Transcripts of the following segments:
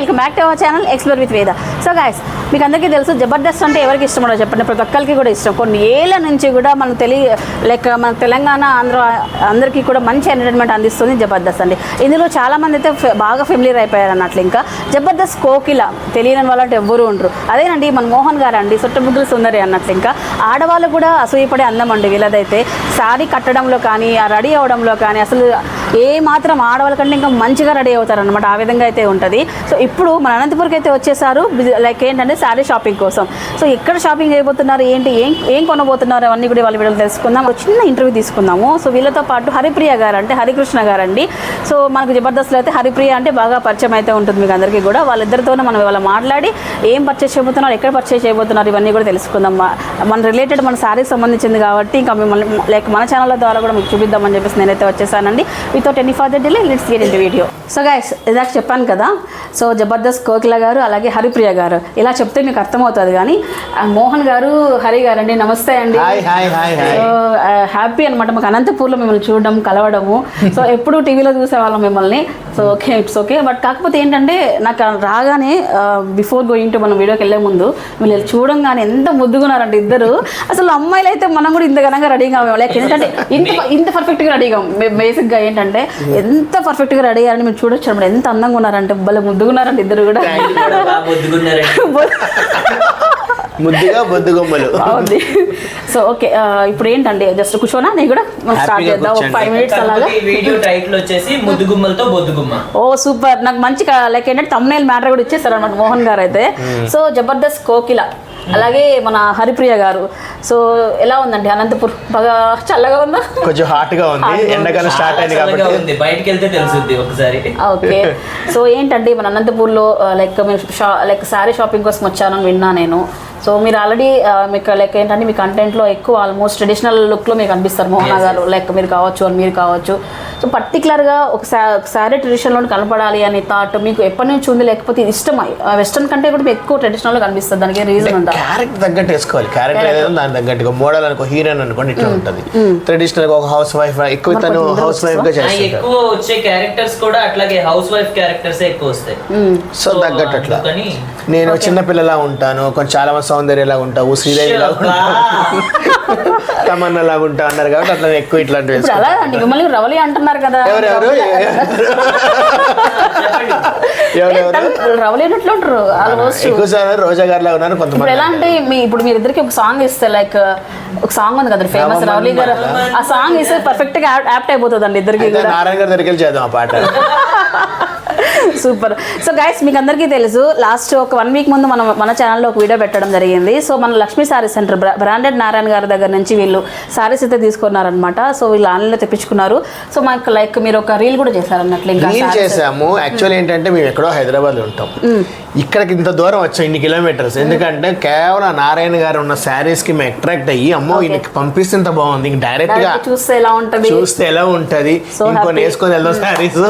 Welcome back to our channel explore with Veda so guys మీకు అందరికీ తెలుసు జబర్దస్త్ అంటే ఎవరికి ఇష్టం కూడా చెప్పండి. ప్రతి ఒక్కరికి కూడా ఇష్టం. కొన్ని ఏళ్ళ నుంచి కూడా మనకు తెలియ లైక్ మన తెలంగాణ ఆంధ్ర అందరికీ కూడా మంచి ఎంటర్టైన్మెంట్ అందిస్తుంది జబర్దస్త్ అండి. ఇందులో చాలా మంది అయితే బాగా ఫెమిలియర్ అయిపోయారు అన్నట్లు ఇంకా. జబర్దస్త్ కోకిల తెలియని వాళ్ళంటే ఎవ్వరూ ఉండరు. అదేనండి మన మోహన్ గారు అండి సొట్టబుగ్గుల సుందరి అన్నట్లు ఇంకా. ఆడవాళ్ళు కూడా అసూయపడే అందం అండి వీళ్ళదైతే. శారీ కట్టడంలో కానీ రెడీ అవడంలో కానీ అసలు ఏ మాత్రం ఆడవాళ్ళ కంటే ఇంకా మంచిగా రెడీ అవుతారనమాట ఆ విధంగా అయితే ఉంటుంది. సో ఇప్పుడు మన అనంతపురంకి అయితే వచ్చేసారు. లైక్ ఏంటంటే శారీ షాపింగ్ కోసం. సో ఎక్కడ షాపింగ్ చేయబోతున్నారు? ఏంటి? ఏం ఏం కొనబోతున్నారు? అవన్నీ కూడా వాళ్ళ వీడియోలు తెలుసుకుందాం. ఒక చిన్న ఇంటర్వ్యూ తీసుకుందాము. సో వీళ్ళతో పాటు హరిప్రియ గారు అంటే హరికృష్ణ గారు అండి సో మనకు జబర్దస్త్లో అయితే హరిప్రియ అంటే బాగా పరిచయం అయితే ఉంటుంది మీకు అందరికీ కూడా. వాళ్ళిద్దరితోనే మనం ఇవాళ మాట్లాడి ఏం పర్చేస్ చేయబోతున్నారు? ఎక్కడ పర్చేస్ చేయబోతున్నారు? ఇవన్నీ కూడా తెలుసుకుందాం. మన రిలేటెడ్ మన శారీకి సంబంధించింది కాబట్టి ఇంకా మిమ్మల్ని లైక్ మన ఛానల్ ద్వారా కూడా మీకు చూపిద్దామని చెప్పేసి నేనైతే వచ్చేసానండి. Without any further delay let's get in video so guys ఇదాక చెప్పాను కదా. సో జబర్దస్త్ కోకిల గారు అలాగే హరిప్రియ గారు. ఇలా చెప్తే మీకు అర్థమవుతుంది కానీ మోహన్ గారు హరి గారు అండి. నమస్తే అండి హ్యాపీ అనమాట మాకు అనంతపూర్లో మిమ్మల్ని చూడడం కలవడము. సో ఎప్పుడు టీవీలో చూసేవాళ్ళం మిమ్మల్ని. So okay it's okay. But కాకపోతే ఏంటంటే నాకు రాగానే బిఫోర్ గోయింగ్ టు మనం వీడియోకి వెళ్ళే ముందు వీళ్ళు చూడంగానే ఎంత ముద్దుగున్నారంటే ఇద్దరు. అసలు అమ్మాయిలు అయితే మనం కూడా ఇంత ఘనంగా రెడీగా లైక్ ఏంటంటే ఇంత ఇంత పర్ఫెక్ట్గా రెడీగా బేసిక్గా ఏంటంటే ఎంత పర్ఫెక్ట్గా రెడీ అయ్యారని మీరు చూడొచ్చు అనమాట ఎంత అందంగా ఉన్నారంటే భలే ముద్దుగున్నారంటే ఇద్దరు కూడా. ముద్దుగా బొద్దుగొమ్మలు. బాగుంది. సో ఓకే ఇప్పుడు ఏంటండి? జస్ట్ కూర్చోనా? నేను కూడా స్టార్ట్ చేద్దాం. ఒక. ఫైవ్ మినిట్స్ అలాగా. వీడియో టైటిల్ వచ్చేసి ముద్దుగుమ్మలతో బొద్దుగుమ్మ. ఓ సూపర్. నాకు మంచి లైక్ ఏంటంటే తమ్నేల్ మ్యాటర్ కూడా ఇచ్చేస్తారు అనమాట మోహన్ గారు అయితే సో జబర్దస్త్ కోకిల. అలాగే మన హరిప్రియ గారు. సో ఎలా ఉందండి అనంతపూర్? బాగా చల్లగా ఉందా? కొంచెం హాట్గా ఉంది. ఎండాకాలం స్టార్ట్ అయింది కాబట్టి. ఉంది. బయటికి వెళ్తే తెలుసుద్ది ఒకసారి. ఓకే. సో ఏంటండి మన అనంతపూర్లో లైక్ మీరు షా లైక్ శారీ షాపింగ్ కోసం వచ్చానని విన్నా నేను. సో మీరు ఆల్రెడీ మీకు లైక్ ఏంటంటే మీ కంటెంట్లో ఎక్కువ ఆల్మోస్ట్ ట్రెడిషనల్ లుక్లో మీకు కనిపిస్తారు మోహన గారు లైక్ మీరు కావచ్చు అని మీరు కావచ్చు. సో పర్టికులర్గా ఒక శారీ ట్రెడిషన్లో కనపడాలి అనే థాట్ మీకు ఎప్పటి నుంచి ఉంది? లేకపోతే ఇది ఇష్టమై? వెస్టర్న్ కంటే కూడా ఎక్కువ ట్రెడిషనల్లో కనిపిస్తుంది. దానికి రీజన్ ఉందా? క్యారెక్టర్ తగ్గట్టు వేసుకోవాలి. క్యారెక్టర్ ఏదైనా దాని తగ్గట్టుగా. మోడల్ అనుకో హీరోయిన్ అనుకోండి ఇట్లా ఉంటుంది. ట్రెడిషనల్గా ఒక హౌస్ వైఫ్ ఎక్కువ తను హౌస్ వైఫ్గా ఆ, చేస్తుంటారు. ఎక్కువ వచ్చే క్యారెక్టర్స్ కూడా అట్లాగే హౌస్ వైఫ్ క్యారెక్టర్స్ ఎక్కువ వస్తాయి. సో తగ్గట్టు అట్లా. నేను చిన్న పిల్లలా ఉంటాను కొంచెం చాలా మంది సౌందర్యలా ఉంటావు శ్రీదేవి తమన్నా లాగా ఉంటావు అన్నారు కాబట్టి అట్లా ఎక్కువ ఇట్లాంటివి వేసుకుంటాను. అలా మిమ్మల్ని రవలి అంటున్నారు కదా ఎవరెవరు రవలి అన్నట్లు ఉంటారు ఆల్మోస్ట్ ఎక్కువ సార్లు రోజా గారిలా ఉన్నారు ఇప్పుడు కొంతమంది. ఎలా అంటే మీ ఇప్పుడు మీరు ఇద్దరికి ఒక సాంగ్ ఇస్తే లైక్ ఒక సాంగ్ ఉంది కదా ఫేమస్. రవలి గారు. ఆ సాంగ్ ఇస్తే పర్ఫెక్ట్గా యాప్ట్ అయిపోతుంది అండి ఇద్దరికి నారాయణ గారి దగ్గరికి చేద్దాం ఆ పాట. సూపర్ సో గైస్ మీకు అందరికీ తెలుసు లాస్ట్ ఒక వన్ వీక్ ముందు మనం మన ఛానల్లో ఒక వీడియో పెట్టడం జరిగింది. సో మన Lakshmi sorry centre branded Narayana గారి దగ్గర నుంచి వీళ్ళు సారీస్ అయితే తీసుకున్నారనమాట సో వీళ్ళు ఆన్లైన్లో తెప్పించుకున్నారు. సో మాకు లైక్ మీరు ఒక రీల్ కూడా చేశారన్నట్లు ఇంకా రీల్ sarees. చేసాము యాక్చువల్ ఏంటంటే మేము ఎక్కడో హైదరాబాద్ ఉంటాం. ఇక్కడికి ఇంత దూరం వచ్చాం ఇన్ని కిలోమీటర్స్ ఎందుకంటే కేవలం నారాయణ గారు ఉన్న శారీస్కి మేము అట్రాక్ట్ అయ్యి అమ్మో ఈయనకి పంపిస్తే ఇంత బాగుంది. ఇంక డైరెక్ట్గా చూస్తే ఎలా ఉంటది? చూస్తే ఎలా ఉంటది? Happy. వేసుకొని వెళ్దాం శారీస్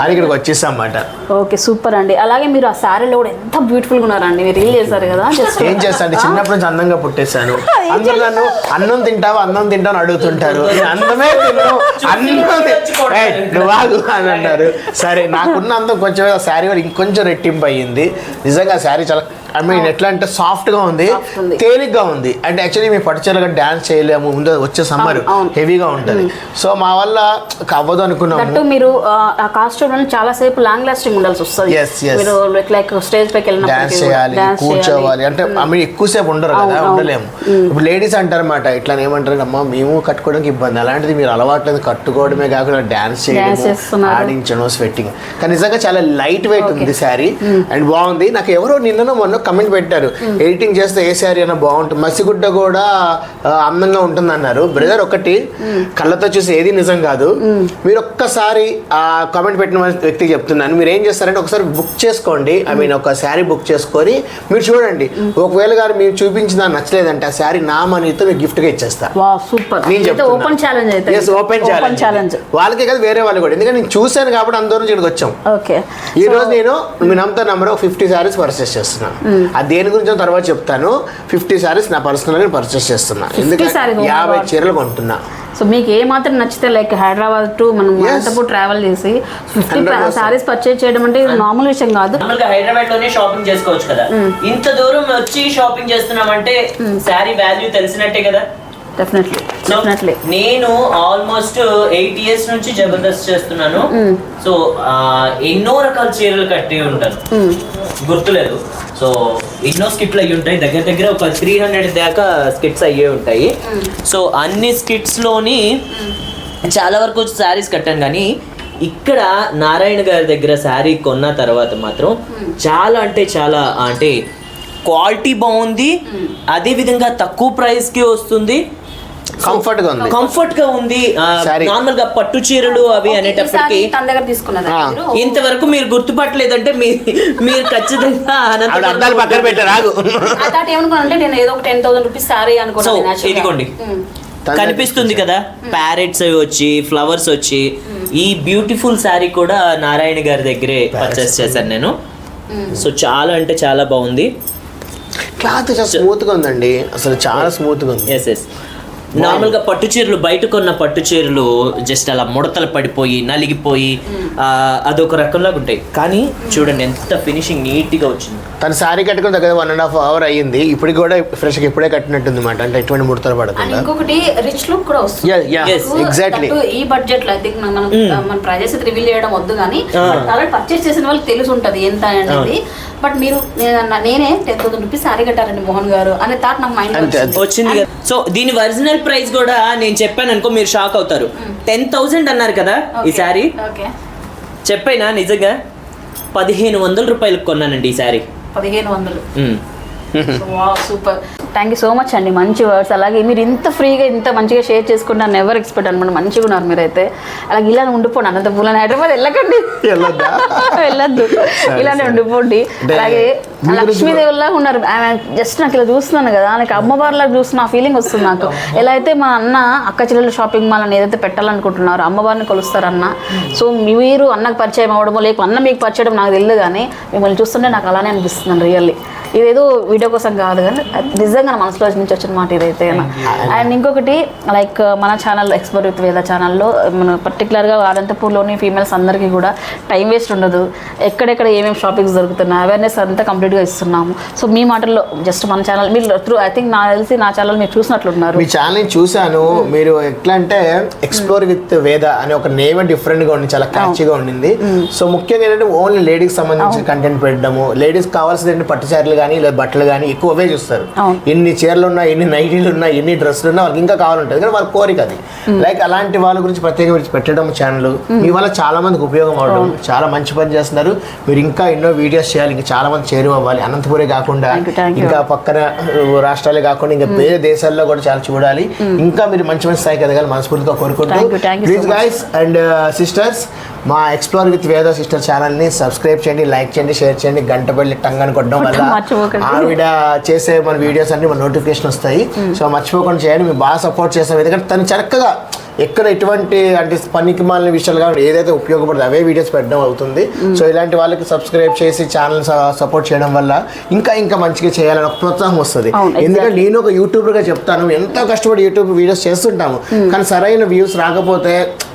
అని ఇక్కడికి వచ్చేసాం అన్నమాట. ఓకే సూపర్ అండి. అలాగే మీరు ఆ శారీలో కూడా ఎంత బ్యూటిఫుల్గా ఉన్నారండి. మీరు రీల్ చేశారు కదా. ఏం చేస్తా అంటే చిన్నప్పటి నుంచి అందంగా పుట్టేశాను. అందరూ నన్ను అన్నం తింటావా అన్నం తింటావు అని అడుగుతుంటారు. అందమే తిన్ను అన్నం తిన్- ఏయ్, నువ్వు ఆగు అని అన్నారు. సరే నాకున్న అందం కొంచెం ఆ శారీ వల్ల ఇంకొంచెం రెట్టింపు అయ్యింది. నిజంగా శారీ చాలా ఐ మీన్ ఎట్లా అంటే సాఫ్ట్గా ఉంది. తేలిగ్గా ఉంది. అంటే యాక్చువల్లీ మేము పట్టుచీరగా డాన్స్ చేయలేము. ముందు వచ్చే సమ్మర్. హెవీగా ఉంటది. సో మా వల్ల అవ్వదు అనుకున్నాము. మీరు ఆ, కాస్ట్యూమ్ చాలా సేపు లాంగ్ లాస్టింగ్ ఉండాల్సి వస్తుంది. మీరు లైక్ స్టేజ్ పైకి డాన్స్ చేయాలి కూర్చోవాలి. అంటే ఆమె ఎక్కువసేపు ఉండరు కదా. ఉండలేము. ఇప్పుడు లేడీస్ అంటారన్నమాట ఇట్లా ఏమంటారు అమ్మా మేము కట్టుకోవడానికి ఇబ్బంది. అలాంటిది మీరు అలవాట్లేదు కట్టుకోవడమే కాకుండా డాన్స్ చేయడం. ఆడించడం స్వెట్టింగ్ కానీ నిజంగా చాలా లైట్ వెయిట్ ఉంది శారీ. అండ్ బాగుంది. నాకు ఎవరో నిన్న మొన్న కమెంట్ పెట్టారు. ఎడిటింగ్ చేస్తే ఏ శారీ అయినా బాగుంటుంది. మసిగుడ్డ కూడా అందంగా ఉంటుంది అన్నారు బ్రదర్ ఒకటి కళ్ళతో చూసి ఏది నిజం కాదు. మీరు ఒక్కసారి ఆ కామెంట్ పెట్టిన వ్యక్తికి చెప్తున్నాను. మీరు ఏం చేస్తారంటే ఒకసారి బుక్ చేసుకోండి. ఐ మీన్ ఒక శారీ బుక్ చేసుకొని మీరు చూడండి. ఒకవేళ గారు మీరు చూపించిన నచ్చలేదంటే ఆ శారీ నా మనీతో మీకు gift గా ఇచ్చేస్తా. సూపర్. నేను. ఓపెన్ ఛాలెంజ్ అయితే. Challenge. ఛాలెంజ్ వాళ్ళకే కదా వేరే వాళ్ళు కూడా. ఎందుకంటే నేను చూశాను కాబట్టి అందరూ ఇక్కడికి వచ్చాం. ఓకే ఈ రోజు నేను మీ నమ్మతో నెంబర్ ఫిఫ్టీ సారీస్ పర్చేస్ చేస్తున్నాను. అది దేని గురించి తర్వాత చెప్తాను. ఫిఫ్టీ సారీస్ నా పర్సనల్గా పర్చేస్ చేస్తున్నా. ఎందుకంటే యాభై. చీరలు కొంటున్నా. సో మీకు ఏ మాత్రం నచ్చితే లైక్ హైదరాబాద్ టు మనం అనంతపూర్ ట్రావెల్ చేసి ఫిఫ్టీ 100%. సారీస్ పర్చేజ్ చేయడం అంటే నార్మల్ విషయం కాదు. హైదరాబాద్లోనే షాపింగ్ చేసుకోవచ్చు కదా. ఇంత దూరం వచ్చి షాపింగ్ చేస్తున్నామంటే శారీ వాల్యూ తెలిసినట్టే కదా. డెఫినెట్లీ డెఫినెట్లీ నేను ఆల్మోస్ట్ ఎయిట్ ఇయర్స్ నుంచి జబర్దస్త్ చేస్తున్నాను. సో ఆ, ఎన్నో రకాల చీరలు కట్టి ఉంటాను. గుర్తులేదు. సో ఎన్నో స్కిట్లు అయ్యి ఉంటాయి. దగ్గర దగ్గర ఒక త్రీ హండ్రెడ్ దాకా స్కిట్స్ అయ్యే ఉంటాయి. సో అన్ని స్కిట్స్లోని చాలా వరకు శారీస్ కట్టాను. కానీ ఇక్కడ నారాయణ గారి దగ్గర శారీ కొన్న తర్వాత మాత్రం చాలా అంటే చాలా అంటే క్వాలిటీ బాగుంది. అదే విధంగా తక్కువ ప్రైస్కి వస్తుంది. కంఫర్ట్గా ఉంది. కంఫర్ట్గా ఉంది. నార్మల్గా పట్టు చీరలు అవి అనేటప్పటికి తన దగ్గర తీసుకున్నదా ఆ. మీరు? ఇంతవరకు మీరు గుర్తుపట్టలేదంటే మీ మీరు ఖచ్చితంగా అద్దాలు పక్కన పెట్టారు రాగు. నేను ఏదో ఒక టెన్ థౌసండ్ రూపీస్ సారీ అనుకున్నాను. ఇదిగోండి. ఉమ్. కనిపిస్తుంది కదా ప్యారెట్స్ అవి వచ్చి ఫ్లవర్స్ వచ్చి ఈ బ్యూటిఫుల్ శారీ కూడా నారాయణ గారి దగ్గరే పర్చేస్ చేశాను నేను. సో చాలా అంటే చాలా బాగుంది. క్లాత్ చాలా స్మూత్గా ఉందండి. అసలు చాలా స్మూత్గా ఉంది. ఎస్ ఎస్ నార్మల్గా పట్టు చీరలు బయట కొన్న పట్టు చీరలు జస్ట్ అలా ముడతలు పడిపోయి నలిగిపోయి అదొక రకంలాగా ఉంటాయి. కానీ చూడండి ఎంత ఫినిషింగ్ నీట్గా వచ్చింది. తన శారీ కట్టుకుని దగ్గర వన్ అండ్ హాఫ్ అవర్ అయ్యింది. ఇప్పుడు కూడా ఫ్రెష్గా ఇప్పుడే కట్టినట్టుంది అనమాట అంటే ఎటువంటి ముడతలు పడకుండా. ఇంకొకటి రిచ్ లుక్ కూడా వస్తుంది. దట్టు ఈ బడ్జెట్లో ఐ థింక్ మనం మన ప్రైజెస్ రివీల్ చేయడం వద్దు కానీ Ah. ఆల్రెడీ పర్చేస్ చేసిన వాళ్ళకి తెలిసి ఉంటది ఎంత అనేది. బట్ మీరు నేను- నేనే టెన్ థౌసండ్ రూపీస్ సారీ కట్టారండి మోహన్ గారు అనే థాట్ నాకు మైండ్. వచ్చింది. సో దీని ఒరిజినల్ ప్రైస్ కూడా నేను చెప్పాను అనుకో మీరు షాక్ అవుతారు. టెన్ థౌసండ్ అన్నారు కదా ఈ శారీ చెప్పైనా నిజంగా పదిహేను వందల రూపాయలకు కొన్నానండి ఈ శారీ పదిహేను వందలు. Super thank you so much అండి. మంచి వర్డ్స్ అలాగే మీరు ఇంత ఫ్రీగా ఇంత మంచిగా షేర్ చేసుకుంటారు ఎవరు ఎక్స్పెక్ట్ అనమాట. మంచిగా ఉన్నారు మీరైతే. అలాగే ఇలానే ఉండిపోండి. అనంత పూలని హైదరాబాద్ వెళ్ళకండి. వెళ్ళొద్దా? ఇలానే ఉండిపోండి. అలాగే మీ గురించి లక్ష్మీదేవిలా ఉన్నారు. ఆమె జస్ట్ నాకు ఇలా చూస్తున్నాను కదా. నాకు అమ్మవారిలా చూస్తున్న ఫీలింగ్ వస్తుంది నాకు. ఎలా అయితే మా అన్న అక్క చెల్లెలు షాపింగ్ మాల్ అని ఏదైతే పెట్టాలనుకుంటున్నారో అమ్మవారిని కొలుస్తారన్న సో మీరు అన్నకు పరిచయం అవ్వడమో లేక అన్న మీకు పరిచయం నాకు తెలియదు కానీ మిమ్మల్ని చూస్తుంటే నాకు అలానే అనిపిస్తుంది రియల్లీ. ఇదేదో వీడియో కోసం కాదు కానీ నిజంగా నా మనసులో నుంచి వచ్చిన మాట ఇదైతే అండ్ ఇంకొకటి లైక్ మన ఛానల్ ఎక్స్పర్ట్ విత్ వేద ఛానల్లో మన పర్టికులర్గా అనంతపూర్లోని ఫీమేల్స్ అందరికీ కూడా టైం వేస్ట్ ఉండదు. ఎక్కడెక్కడ ఏమేమి షాపింగ్స్ దొరుకుతున్నాయి అవేర్నెస్ అంతా కంప్లీట్గా ఇస్తున్నాము. సో మీ మాటల్లో జస్ట్ మన ఛానల్ మీరు త్రూ ఐ థింక్ నాకు తెలిసి నా ఛానల్ మీరు చూసినట్లున్నారు. మీ ఛానల్ చూశాను. మీరు ఎట్లా అంటే ఎక్స్ప్లోర్ విత్ వేద అనే ఒక నేమ్ డిఫరెంట్గా ఉంది చాలా క్యాచీగా ఉండింది. సో ముఖ్యంగా ఏంటంటే ఓన్లీ లేడీస్ సంబంధించిన కంటెంట్ పెట్టడము లేడీస్ కావాల్సిన ఏంటంటే పట్టు చీరలు కానీ లేదా బట్టలు కానీ ఎక్కువ అవే చూస్తారు. ఎన్ని చీరలు ఉన్నా ఎన్ని నైటీలు ఉన్నా ఎన్ని డ్రెస్సులు ఉన్నా వాళ్ళకి ఇంకా కావాలంటుంది. కానీ వాళ్ళ కోరిక అది. లైక్ అలాంటి వాళ్ళ గురించి ప్రత్యేకంగా పెట్టడం ఛానల్ మీ వల్ల చాలా మందికి ఉపయోగం అవడం. చాలా మంచి పని చేస్తున్నారు. మీరు ఇంకా ఎన్నో వీడియోస్ చేయాలి ఇంకా చాలా మంది చేరువ అవ్వాలి. అనంతపురే కాకుండా. ఇంకా పక్కన రాష్ట్రాలే కాకుండా ఇంకా వేరే దేశాల్లో కూడా చాలా చూడాలి. ఇంకా మీరు మంచి మంచి స్థాయికి ఎదగాలి మనస్ఫూర్తిగా కోరుకుంటూ ప్లీజ్. గైస్ అండ్ సిస్టర్స్ మా ఎక్స్ప్లోర్ విత్ వేద సిస్టర్ ఛానల్ని సబ్స్క్రైబ్ చేయండి లైక్ చేయండి షేర్ చేయండి గంట బెల్లి టంగ్ అని కొట్టడం వల్ల మర్చిపోకండి. ఆవిడ చేసే మన వీడియోస్ అన్ని మన నోటిఫికేషన్ వస్తాయి. సో మర్చిపోకుండా చేయండి మేము బాగా సపోర్ట్ చేస్తాం ఎందుకంటే తను చక్కగా ఎక్కడ ఎటువంటి అంటే పనికి మాలిన విషయాలు కానీ ఏదైతే ఉపయోగపడుతుంది అవే వీడియోస్ పెట్టడం అవుతుంది. సో ఇలాంటి వాళ్ళకి సబ్స్క్రైబ్ చేసి ఛానల్ సపోర్ట్ చేయడం వల్ల ఇంకా ఇంకా మంచిగా చేయాలని ఒక ప్రోత్సాహం వస్తుంది. ఎందుకంటే నేను ఒక యూట్యూబర్గా చెప్తాను ఎంతో కష్టపడి యూట్యూబ్ వీడియోస్ చేస్తుంటాము. కానీ సరైన వ్యూస్ రాకపోతే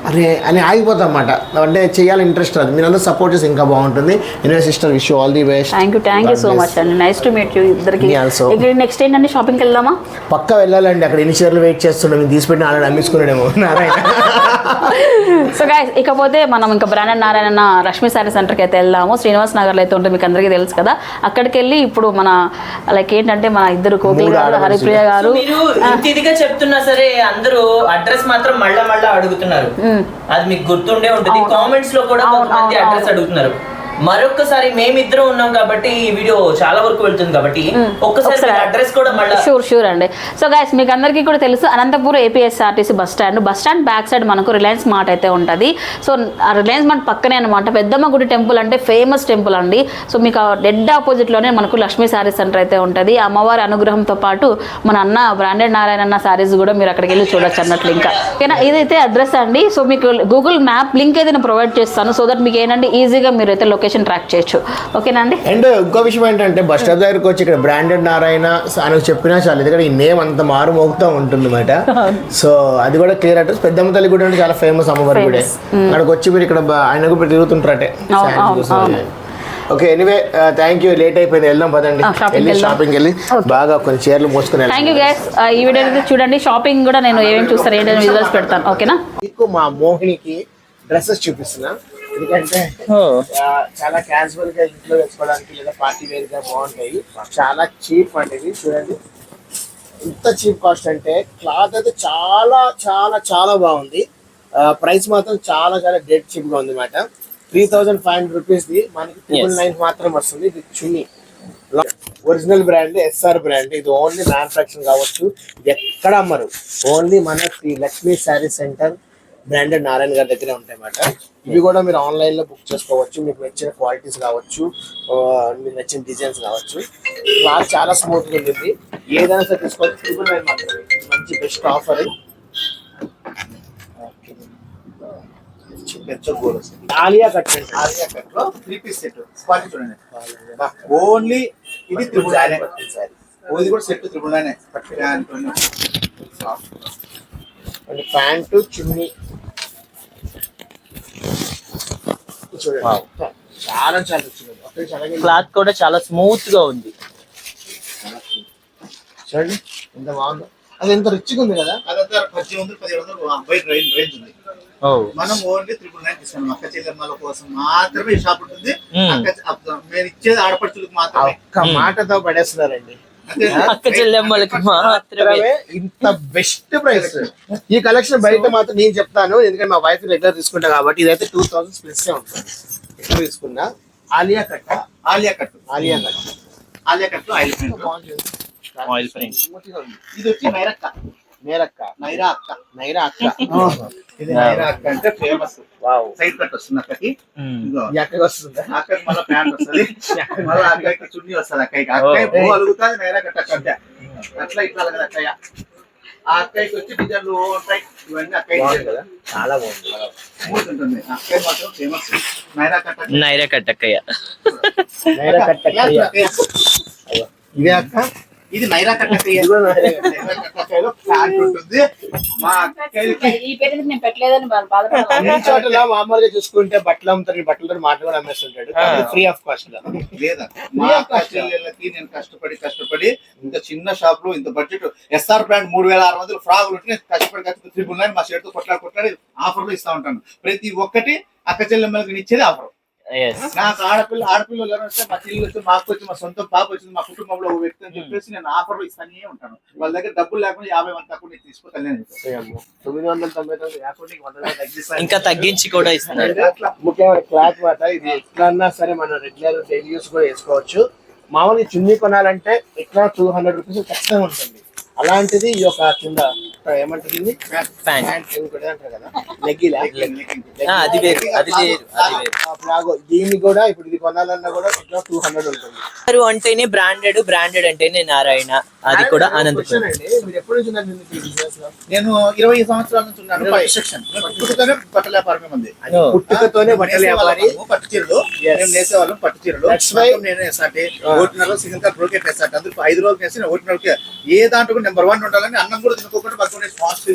అరే అని ఆగిపోతాం అన్నమాట అంటే చేయాలని ఇంట్రెస్ట్ రాదు. మీరందరూ సపోర్ట్ చేసి ఇంకా బాగుంటుంది. Anyway sister wish all the best thank you thank you so much అండి నైస్ టు మీట్ యూ ఇద్దరికి. నెక్స్ట్ ఏంటంటే షాపింగ్కి వెళ్దామా? పక్క వెళ్ళాలండి. అక్కడ ఎన్ని చీరలు వెయిట్ చేస్తుండే మేము తీసిపెట్టిన ఆల్రెడీ అమ్మించుకున్నాడేమో. నారాయణ. సో గాయస్ ఇకపోతే మనం ఇంకా బ్రాండెడ్ నారాయణ రష్మి శారీ సెంటర్కి అయితే వెళ్దాము. శ్రీనివాస్ నగర్లో అయితే ఉంటుంది మీకు అందరికీ తెలుసు కదా. అక్కడికి వెళ్ళి ఇప్పుడు మన లైక్ ఏంటంటే మన ఇద్దరు కోకిల్ గారు హరిప్రియ గారు. చెప్తున్నా సరే అందరూ అడ్రస్ మాత్రం మళ్ళా మళ్ళా అడుగుతున్నారు. అది మీకు గుర్తుండే ఉంటుంది. కామెంట్స్లో కూడా కొంతమంది అడ్రస్. అడుగుతున్నారు మరొకసారి మేమిద్దరం ఉన్నాం కాబట్టి ఈ వీడియో చాలా వరకు వెళ్తుంది కాబట్టి ఒక్కసారి అడ్రస్ కూడా మళ్ళా షూర్ షూర్ అండి. సో గైస్ మీకు అందరికీ కూడా తెలుసు Anantapur APSRTC bus stand bus stand back side మనకు రిలయన్స్ మార్ట్ అయితే ఉంటుంది. సో ఆ రిలయన్స్ మార్ట్ పక్కనే అనమాట పెద్దమ్మ గుడి టెంపుల్ అంటే ఫేమస్ టెంపుల్ అండి. సో మీకు డెడ్ ఆపోజిట్లోనే మనకు లక్ష్మీ శారీ సెంటర్ అయితే ఉంటుంది. అమ్మవారి అనుగ్రహంతో పాటు మన అన్న బ్రాండెడ్ నారాయణ అన్న శారీస్ కూడా మీరు అక్కడికి వెళ్ళి చూడొచ్చు అన్నట్లు ఇంకా. ఓకేనా? ఇదైతే అడ్రస్ అండి. సో మీకు గూగుల్ మ్యాప్ లింక్ అయితే నేను ప్రొవైడ్ చేస్తాను. సో దట్ మీకు ఏంటంటే ఈజీగా మీరు అయితే లొకేషన్ లొకేషన్ ట్రాక్ చేయొచ్చు. ఓకేనా అండి? అండ్ ఇంకో విషయం ఏంటంటే బస్ స్టాప్ దగ్గరకు వచ్చి ఇక్కడ బ్రాండెడ్ నారాయణ అని చెప్పినా చాలు. ఎందుకంటే ఈ నేమ్ అంత మారు మోగుతూ ఉంటుంది అనమాట సో అది కూడా క్లియర్ అడ్రస్ పెద్దమ్మ తల్లి గుడి అంటే చాలా ఫేమస్ అమ్మవారి గుడి. అక్కడికి వచ్చి మీరు ఇక్కడ ఆయన కూడా తిరుగుతుంటారటే. Okay anyway thank you late అయిపోయింది. వెళ్దాం పదండి. వెళ్ళి. షాపింగ్ వెళ్ళి బాగా కొన్ని చీరలు మోసుకొని. థ్యాంక్ యూ గైస్ ఈ వీడియో చూడండి. షాపింగ్ కూడా నేను ఏమేమి చూస్తారు ఏంటని విజువల్స్ పెడతాను. ఓకేనా మీకు మా మోహినికి డ్రెస్సెస్ చూపిస్తున్నా. ఎందుకంటే చాలా క్యాజువల్గా ఇంట్లో వేసుకోవడానికి లేదా పార్టీ వేర్గా బాగుంటాయి. చాలా చీప్ అండి ఇది చూడండి. ఎంత చీప్ కాస్ట్ అంటే క్లాత్ అయితే చాలా చాలా చాలా బాగుంది. ప్రైస్ మాత్రం చాలా చాలా డెడ్ చీప్గా ఉంది అనమాట three thousand five hundred rupees the మనకి ట్రిపుల్ నైన్ మాత్రం వస్తుంది. ఇది chunni. Original brand SR brand ఇది ఓన్లీ మ్యానుఫాక్చరింగ్ కావచ్చు. ఎక్కడ అమ్మరు. ఓన్లీ మన శ్రీ లక్ష్మీ శారీ సెంటర్ బ్రాండెడ్ నారాయణ గారి దగ్గరే ఉంటాయి అన్నమాట ఇవి కూడా మీరు ఆన్లైన్లో బుక్ చేసుకోవచ్చు. మీకు నచ్చిన క్వాలిటీస్ కావచ్చు మీకు నచ్చిన డిజైన్స్ కావచ్చు. క్లాత్ చాలా స్మూత్గా ఉంటుంది. ఏదైనా సరే తీసుకోవచ్చు. మంచి best offer Alia cut. Alia కట్లో త్రీ పీస్ సెట్ క్వాలిటీ చూడండి. ఓన్లీ ఇది త్రిబుల్ నైన్. ఇది కూడా set triple nine. And pant chunni. చాలా క్లాత్ కూడా చాలా స్మూత్గా ఉంది. చూడండి ఎంత బాగుందో. అది ఎంత రిచ్గా ఉంది కదా? అదంతా పద్దెనిమిది వందలు పదిహేడు వందలు బయట రేంజ్ రేంజ్ ఉంది ఓ. మనం ఓన్లీ త్రిపుల్ నైన్ అక్క చెల్లెమ్మల కోసం మాత్రమే ఈ షాప్ ఉంటుంది. మ్మ్. ఇచ్చేది ఆడపడుచులకు మాత్రమే. ఒక్క మాటతో పడేస్తున్నారండి. అక్క చెల్లెమ్మలకి మాత్రమే. ఇంత బెస్ట్ ప్రైస్ ఈ కలెక్షన్ బయట మాత్రం నేను చెప్తాను ఎందుకంటే మా వైఫ్ రెగ్యులర్ తీసుకుంటా కాబట్టి ఇదైతే టూ థౌసండ్ ప్లస్ ఉంటుంది. ఎక్కువ తీసుకున్నా ఆలియా కట్ట ఆలియా కట్ ఆలియా కట్ట. Alia cut oil print. ఇది వచ్చి నైరక్క నేరక్క. నైరా అక్క నైరా అక్క ఇది నైరా అక్క అంటే ఫేమస్ వావ్ సైడ్ కట్ వస్తుంది అక్కకి. ఈ అక్కకి వస్తుందా. అక్కకి మళ్ళీ ప్యాంట్ వస్తుంది. మళ్ళీ అక్కకి చున్నీ వస్తుంది అక్కకి. అక్కయ్య పువ్వు అలుగుతుంది నేరా కట్ట అక్క అట్లా ఇట్లా అలగదు అక్కయ్య. ఆ అక్కయ్యకి వచ్చి డిజైన్లు ఉంటాయి. ఇవన్నీ అక్కయ్య కదా చాలా బాగుంది. ఉంటుంది. అక్కయ్య మాత్రం ఫేమస్ నైరా కట్ట నైరా కట్టక్కయ్య నైరా కట్ట ఇలా అక్కయ్య. ఇదే అక్క? ఇది నైరా ఉంటుంది. మా అక్కయ్యకి ఈ పేరు నేను పెట్టలేదని అన్ని చోట్ల మామూలుగా చూసుకుంటే బట్టలు అమ్ముతారు బట్టలతో మాట కూడా అమ్మేస్తుంటాడు. ఫ్రీ ఆఫ్ కాస్ట్ లేదా? మా చెల్లెళ్ళకి నేను కష్టపడి కష్టపడి ఇంత చిన్న షాప్లో ఇంత బడ్జెట్ ఎస్ఆర్ బ్రాండ్ మూడు వేల ఆరు వందలు ఫ్రాగులు ఉంటే నేను కష్టపడి కష్టపడి త్రిపుల్ నైన్ మా షర్ట్తో కొట్లాడి కొట్లాడి ఆఫర్లో ఇస్తా ఉంటాను. ప్రతి ఒక్కటి అక్క చెల్లెమ్మలకి ఇచ్చేది ఆఫర్ నాకు ఆడపిల్ల ఆడపిల్లలు వస్తే మా చెల్లి వచ్చి మాకు వచ్చి మా సొంత పాప వచ్చింది మా కుటుంబంలో ఒక వ్యక్తి అని చెప్పేసి నేను ఆఫర్లో ఇస్తానే ఉంటాను. వాళ్ళ దగ్గర డబ్బులు లేకుండా యాభై మంది తక్కువ నేను చెప్తాను. తొమ్మిది వందల తొంభై తొమ్మిది వంద తగ్గిస్తాను. ఇంకా తగ్గించి కూడా అట్లా ముఖ్యమైన క్లాత్ మాట ఇది ఎట్లన్నా సరే మనం రెగ్యులర్ డైలీ యూస్ కూడా వేసుకోవచ్చు. మామూలుగా చున్నీ కొనాలంటే ఎట్లా టూ హండ్రెడ్ రూపీస్ ఖచ్చితంగా ఉంటుంది. అలాంటిది ఈ యొక్క కింద ఏమంటుంది ఆ, అది వేరు అది వేరు వేరు. లాగో. దీన్ని కూడా ఇప్పుడు ఇది కొనాలన్నా కూడా టూ హండ్రెడ్ ఉంటుంది. అంటేనే బ్రాండెడ్ బ్రాండెడ్ అంటేనే నారాయణ. అది కూడా అండి. మీరు నుంచి లో? నేను ఇరవై సంవత్సరాల నుంచి ఉన్నాను. పుట్టుకతోనే బట్టల వ్యాపారమే ఉంది. పుట్టుకతోనే బట్టలు వ్యాపారి పట్టు చీరలు. మేము నేసేవాళ్ళం పట్టు చీరలు. నేను వేసాటి ఒకటిన్నర సింగిల్ బ్రోకెట్ వేసాటి అందుకు ఐదు రోజులు వేసి ఒకటిన్నరకి ఏ దాంట్లో నెంబర్ వన్ ఉండాలని అన్నం కూడా తినుకోకుండా పట్టుకునే ఫాస్ట్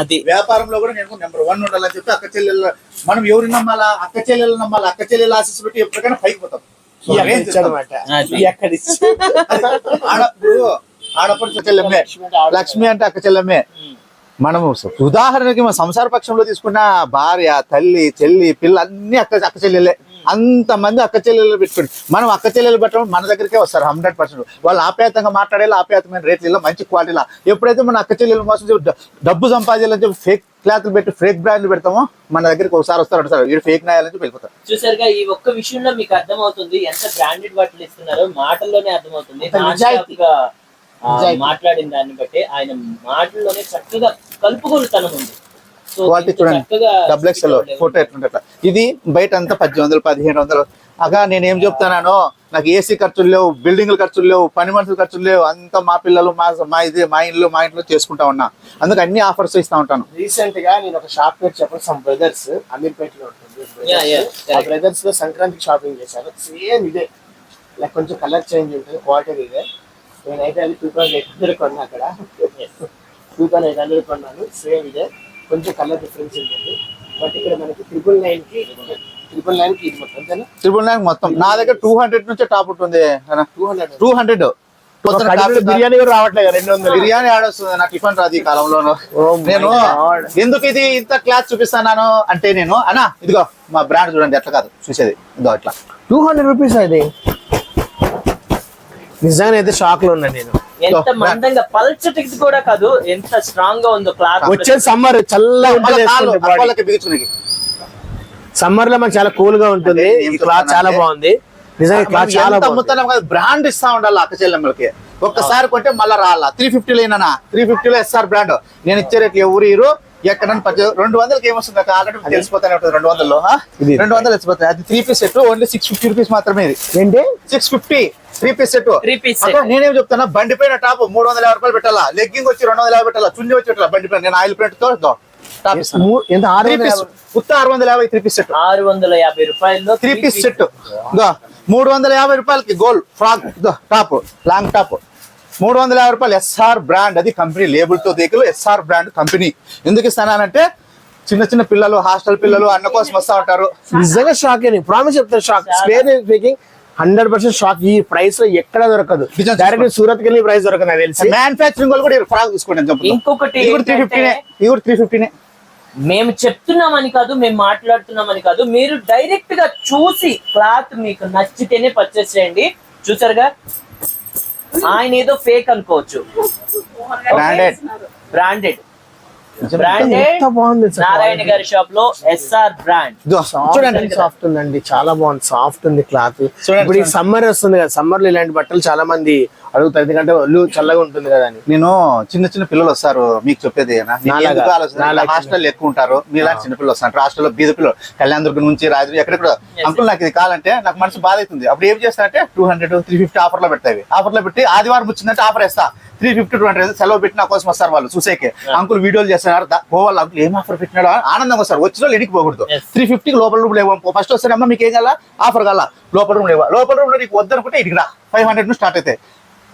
అది. వ్యాపారంలో కూడా నేను నెంబర్ వన్ ఉండాలని చెప్పి అక్క చెల్లెళ్ళ మనం ఎవరిని నమ్మాలా? అక్క చెల్లెలు నమ్మాలా? అక్క చెల్లెలు ఆశీస్ పెట్టి ఎప్పటికైనా పైకి పోతాం. ఆడప్పుడు ఆడపడుచు చెల్లెమ్మే. లక్ష్మి అంటే అక్క చెల్లెమ్మే. మనము ఉదాహరణకి మన సంసార పక్షంలో తీసుకున్న భార్య తల్లి చెల్లి పిల్ల అన్ని అక్క అక్క చెల్లెలే అంతమంది అక్క చెల్లెలు పెట్టుకుని మనం అక్క చెల్లెలు పెట్టడం మన దగ్గరికే వస్తారు హండ్రెడ్ పర్సెంట్ వాళ్ళు ఆప్యాయతంగా మాట్లాడేలా ఆప్యాయతమైన రేట్లలో మంచి క్వాలిటీలో ఎప్పుడైతే మన అక్క చెల్లెలు మోసం డబ్బు సంపాదించాలని చెప్పి ఫేక్ క్లాత్లు పెట్టి ఫేక్ బ్రాండ్లు పెడతామో మన దగ్గరికి ఒకసారి వస్తారు ఒకసారి వీడు ఫేక్ నాయాలని చెప్పి వెళ్ళిపోతారు. చూసారుగా ఈ ఒక్క విషయంలో మీకు అర్థమవుతుంది ఎంత బ్రాండెడ్ బట్టలు ఇస్తున్నారో మాటల్లోనే అర్థమవుతుంది. అంత. మాట్లాడిన దాన్ని బట్టి ఆయన మాటల్లోనే చక్కగా కలుపుగోలుతనం ఉంది. సో క్వాలిటీ చూడండి. డబుల్ ఎక్స్ఎల్ ఫోటో ఎట్లుంటే అట్లా. ఇది బయట అంతా పద్దెనిమిది వందలు పదిహేను వందలు. అగా నేను ఏం చెప్తానో నాకు ఏసీ ఖర్చులు లేవు బిల్డింగ్ల ఖర్చులు లేవు పని మనుషుల ఖర్చులు లేవు. అంతా మా పిల్లలు మా మా ఇది మా ఇల్లు మా ఇంట్లో చేసుకుంటా ఉన్నా. అందుకు అన్ని ఆఫర్స్ ఇస్తా ఉంటాను. రీసెంట్గా నేను ఒక షాప్ పేరు చెప్పాను సమ్ బ్రదర్స్ అమీర్పేటలో ఉంటుంది. బ్రదర్స్లో సంక్రాంతికి షాపింగ్ చేశాను సేమ్ ఇదే. లైక్ కొంచెం కలర్ చేంజ్ ఉంటుంది క్వాలిటీ ఇదే. నేనైతే అది టూ థౌసండ్ ఎయిట్ హండ్రెడ్ కొన్నా అక్కడ. టూ థౌసండ్ ఎయిట్ హండ్రెడ్ కొన్నాను సేమ్ ఇదే. కొంచెం కలర్ డిఫరెన్స్ ఉంటుంది బట్ ఇక్కడ మనకి ట్రిపుల్ నైన్కి ట్రిపుల్ నైన్కి ఇది మొత్తం అంతేనా? ట్రిపుల్ నైన్ మొత్తం. నా దగ్గర టూ హండ్రెడ్ నుంచే టాప్ ఉంటుంది. Two hundred two hundred biryani కూడా రావట్లేదు రెండు వందలు. బిర్యానీ ఆడొస్తుంది నా టిఫిన్ రాదు ఈ కాలంలోను. నేను. ఎందుకు ఇది ఇంత క్లాస్ చూపిస్తాను అంటే నేను అన్నా ఇదిగో మా బ్రాండ్ చూడండి ఎట్లా కాదు చూసేది. ఇదో ఇట్లా. టూ హండ్రెడ్ రూపీస్ అది నిజంగా అయితే షాక్లో ఉన్నా నేను. ఎంత మందంగా పల్చటికి కూడా కాదు ఎంత స్ట్రాంగ్గా ఉందో క్లాత్ వచ్చేది సమ్మర్ చల్ల మళ్ళా కాళ్ళు అక్వాలకి బిగించునికి సమ్మర్లో మనకి చాలా కూల్గా ఉంటుంది. ఈ క్లాత్ చాలా బాగుంది. నిజంగా క్లాత్ చాలా బాగుంది. అమ్ముతున్నాం కదా బ్రాండ్ ఇస్తా ఉండాలి అక్క చెల్లెమ్మలకి ఒక్కసారి కొంటే మళ్ళీ రాలా. త్రీ ఫిఫ్టీలో అయినా త్రీ ఫిఫ్టీలో ఎస్ఆర్ బ్రాండ్ నేను ఇచ్చే రేట్లు ఎవరు ఎక్కడ రెండు వందలకి ఏమొస్తుంది? ఆల్రెడీ తెలిసిపోతానే ఉంటుంది రెండు వందల్లో ఆ? ఇది. రెండు వందలు తెలిసిపోతాయి. అది three piece set only six fifty rupees మాత్రమే ఇది. ఏంటి? Six fifty three piece set set. అక్క నేనేం చెప్తానా బండి పైన టాప్ మూడు వందల యాభై రూపాయలు పెట్టాలా? లెగ్గింగ్ వచ్చి రెండు వందల యాభై పెట్టాలా? చున్నీ వచ్చి పెట్టాలా? బండి పైన? నేను ఆయిల్ ప్రింట్తో ఆరు త్రీ వందల పీస్ యాభై? ఉత్త ఆరు వందల యాభై త్రీ పీస్ సెట్ ఆరు వందల యాభై రూపాయల్లో త్రీ పీస్ సెట్ మూడు వందల యాభై రూపాయలకి gold frock top long top మూడు వందల యాభై రూపాయలు ఎస్ఆర్ బ్రాండ్ అది కంపెనీ లేబుల్తో దిగులు ఎస్ఆర్ బ్రాండ్ కంపెనీ ఎందుకు ఇస్తానంటే చిన్న చిన్న పిల్లలు హాస్టల్ పిల్లలు అన్న కోసం వస్తా ఉంటారు. నిజంగా షాక్ ప్రామిస్ చెప్తాను shock spare speaking hundred percent shock ఈ ప్రైస్లో ఎక్కడ దొరకదు. డైరెక్ట్ సూరత్కి ప్రైస్ దొరకదు నాకు తెలిసి. మ్యానుఫాక్చరింగ్ వాళ్ళు కూడా ఫ్రాక్ తీసుకోండి. ఇంకొకటి త్రీ ఫిఫ్టీనే త్రీ ఫిఫ్టీనే మేము చెప్తున్నామని కాదు మేము మాట్లాడుతున్నామని కాదు. మీరు డైరెక్ట్గా చూసి క్లాత్ మీకు నచ్చితేనే పర్చేస్ చేయండి. చూసారుగా? ఆయన ఏదో ఫేక్ అనుకోవచ్చు. బ్రాండెడ్ బ్రాండెడ్ బ్రాండెడ్ ఎంత బాగుంది సార్ నారాయణ గారి షాప్లో ఎస్ఆర్ బ్రాండ్ చూడండి సాఫ్ట్ ఉందండి చాలా బాగుంది సాఫ్ట్ ఉంది క్లాత్ ఇప్పుడు ఈ. సమ్మర్ వస్తుంది కదా సమ్మర్లో ఇలాంటి బట్టలు చాలా మంది అడుగుతారు. ఎందుకంటే ఒళ్ళు చల్లగా ఉంటుంది కదా అని. నేను చిన్న చిన్న పిల్లలు వస్తారు మీకు చెప్పేది హాస్టల్ ఎక్కువ ఉంటారు మీలాంటి చిన్న పిల్లలు వస్తారు. హాస్టల్లో బీద పిల్లలు కళ్యాణ దుర్గం నుంచి రాజు ఎక్కడెక్కడ. అంకుల్ నాకు ఇది కావాలంటే నాకు మనసు బాధ అవుతుంది అప్పుడు ఏం చేస్తానంటే టూ హండ్రెడ్ త్రీ ఫిఫ్టీ ఆఫర్లో పెడతాయి. ఆఫర్లో పెట్టి ఆదివారం వచ్చిందంటే ఆఫర్ వేస్తా. త్రీ ఫిఫ్టీ టూ హండ్రెడ్ సెలవు పెట్టి నా కోసం వస్తారు వాళ్ళు చూసేకే. అంకుల్ వీడియోలు చేస్తున్నారు పోవాలి? అంకుల్ ఏం ఆఫర్ పెట్టినాడో? ఆనందంగా వస్తారు. వచ్చిన వాళ్ళు ఇంటికి పోకూడదు. త్రీ ఫిఫ్టీకి లోపల రూమ్ లేవు? ఫస్ట్ వస్తానమ్మా మీకు ఏం కావాలా? ఆఫర్ కావాలా? లోపల రూమ్ లేవా? లోపల రూమ్లో నీకు వద్దనుకుంటే ఇటుకి రా ఫైవ్ హండ్రెడ్ నుంచి స్టార్ట్ అవుతాయి.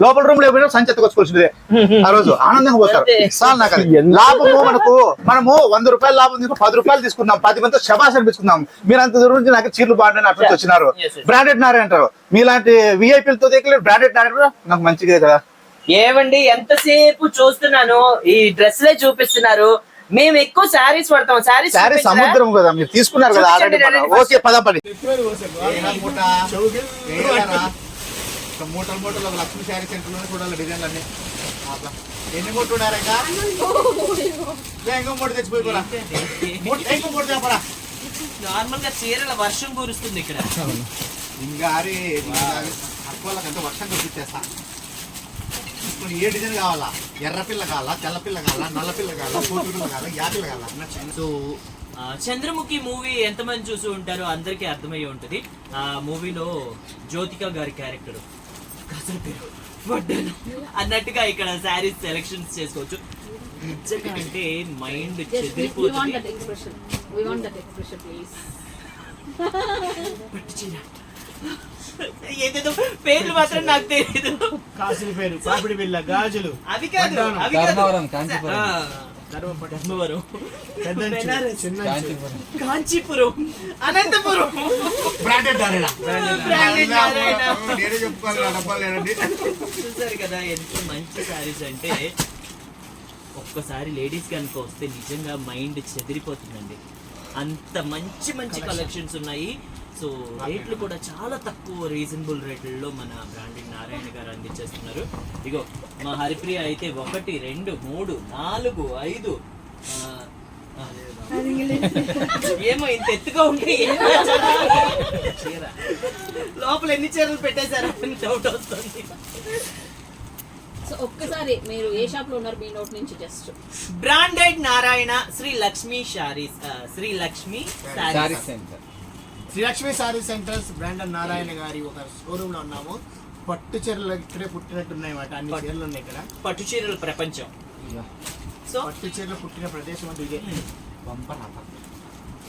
లోపల రూమ్ లేకపోయినా సంచి ఎత్తుకొచ్చుకోవాల్సిందే. ఆ రోజు ఆనందంగా పోతారు. చాలు నాకు అది. లాభము మనకు మనము వంద రూపాయలు లాభం తీసుకుని పది రూపాయలు తీసుకుందాం పది మందితో శబాష్ అనిపించుకుందాం మీరు అంత దూరం నుంచి నాకు చీరలు బాగుంటాయని అటు నుంచి వచ్చినారు. Yes, yes. బ్రాండెడ్ నారే అంటారు. మీలాంటి విఐపీలతో దగ్గర బ్రాండెడ్ నారే కూడా నాకు మంచిదే కదా. ఏమండి ఎంతసేపు చూస్తున్నాను ఈ డ్రెస్ లే చూపిస్తున్నారు. మేము ఎక్కువ శారీస్ పడతాం శారీస్ సారీ సముద్రం కదా మీరు తీసుకున్నారు కదా చూపించండి, ఆల్రెడీ రండి, ఓకే పద పడి మూటలు మూటలు లక్ష్మీ శారీ సెంటర్లో చూడాలి డిజైన్లు అన్ని ఎన్ని కొట్టున్నారు ఇంకా ఇంకో మూట తెచ్చిపోయిపోరా ఇంకో మూట చెప్పరా నార్మల్గా చీరల వర్షం కురుస్తుంది ఇక్కడ. ఇంకా ఎంత వర్షం కురిపించేస్తా. తీసుకొని ఏ డిజైన్ కావాలా? ఎర్ర పిల్ల కావాలా? తెల్ల పిల్ల కావాలా? నల్ల పిల్ల కావాలా? కోటి పిల్ల కావాలా? యా పిల్ల కావాలా? సో చంద్రముఖి మూవీ ఎంతమంది చూసి ఉంటారో అందరికీ అర్థమయ్యి ఉంటుంది. ఆ మూవీలో జ్యోతిక గారి క్యారెక్టర్. అసలు పేరు. వడ్డాను? అన్నట్టుగా ఇక్కడ శారీస్ సెలెక్షన్స్ చేసుకోవచ్చు. నిజంగా అంటే మైండ్ చెదిరిపోతుంది. పట్టు చీర. ఏదేదో పేర్లు మాత్రం నాకు తెలియదు కాసుల పేరు పాపిడి బిళ్ళ గాజులు అవి కాదు అవి కాదు. ధర్మవరం కాంచీపురం. అనంతపురం. చూసారు కదా ఎంత మంచి శారీస్ అంటే ఒక్కసారి లేడీస్ కనుక వస్తే నిజంగా మైండ్ చెదిరిపోతుందండి. అంత మంచి మంచి కలెక్షన్స్ ఉన్నాయి. సో రేట్లు కూడా చాలా తక్కువ రీజనబుల్ రేట్లలో మన బ్రాండింగ్ నారాయణ గారు అందించేస్తున్నారు. ఇగో మా హరిప్రియ అయితే ఒకటి రెండు మూడు నాలుగు ఐదు ఏమో ఇంత ఎత్తుగా ఉంటే చీర లోపల ఎన్ని చీరలు పెట్టేశారు అని డౌట్ వస్తుంది. సో ఒక్కసారి మీరు ఏ షాప్లో ఉన్నారు మీ నోట్ నుంచి జస్ట్ బ్రాండెడ్ నారాయణ శ్రీ లక్ష్మి శారీస్ ఆ, Sri Lakshmi saris. Srilakshmi sorry centres branded Narayana గారి ఒక షోరూమ్లో ఉన్నాము. పట్టు చీరలు ఇక్కడే పుట్టినట్టున్నాయి మాట అన్ని చీరలు ఉన్నాయి ఇక్కడ. పట్టు చీరల ప్రపంచం. సో పట్టు చీరలు పుట్టిన ప్రదేశం అంటే ఇదే.